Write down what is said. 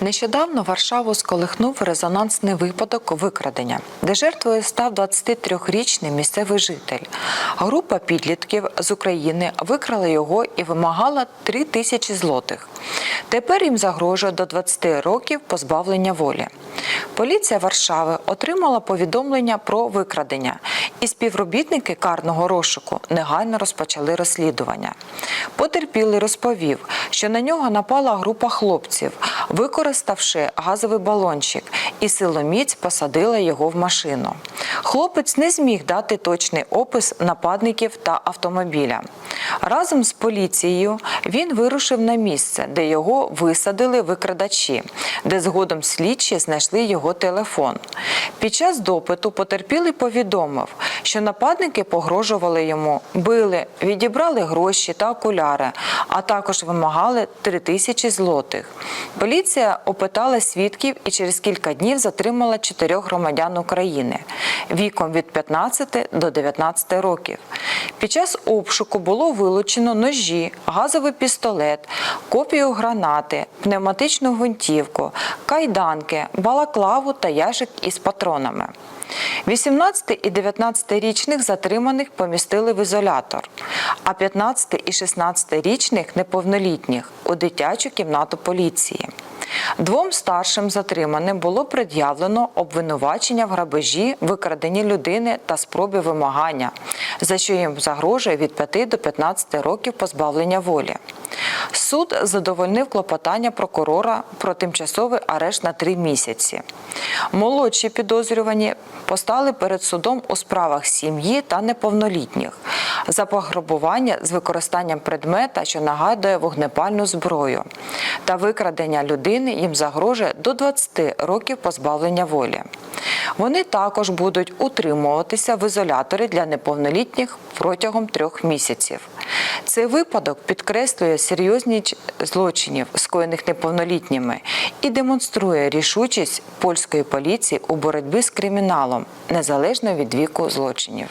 Нещодавно Варшаву сколихнув резонансний випадок викрадення, де жертвою став 23-річний місцевий житель. Група підлітків з України викрала його і вимагала 3 тисячі злотих. Тепер їм загрожує до 20 років позбавлення волі. Поліція Варшави отримала повідомлення про викрадення, і співробітники карного розшуку негайно розпочали розслідування. Потерпілий розповів, що на нього напала група хлопців, використавши газовий балончик, і силоміць посадила його в машину. Хлопець не зміг дати точний опис нападників та автомобіля. Разом з поліцією він вирушив на місце, де його висадили викрадачі, де згодом слідчі знайшли його телефон. Під час допиту потерпілий повідомив, що нападники погрожували йому, били, відібрали гроші та окуляри, а також вимагали 3 тисячі злотих. Поліція опитала свідків і через кілька днів затримала чотирьох громадян України віком від 15 до 19 років. Під час обшуку було вилучено ножі, газовий пістолет, копію гранати, пневматичну гвинтівку, кайданки, балаклаву та ящик із патронами. 18 і 19 річних затриманих помістили в ізолятор, а 15 і 16 річних неповнолітніх у дитячу кімнату поліції. Двом старшим затриманим було пред'явлено обвинувачення в грабежі, викраденні людини та спробі вимагання, за що їм загрожує від 5 до 15 років позбавлення волі. Суд задовольнив клопотання прокурора про тимчасовий арешт на три місяці. Молодші підозрювані постали перед судом у справах сім'ї та неповнолітніх за пограбування з використанням предмета, що нагадує вогнепальну зброю, та викрадення людини їм загрожує до 20 років позбавлення волі. Вони також будуть утримуватися в ізоляторі для неповнолітніх протягом трьох місяців. Цей випадок підкреслює серйозність злочинів, скоєних неповнолітніми, і демонструє рішучість польської поліції у боротьбі з криміналом незалежно від віку злочинів.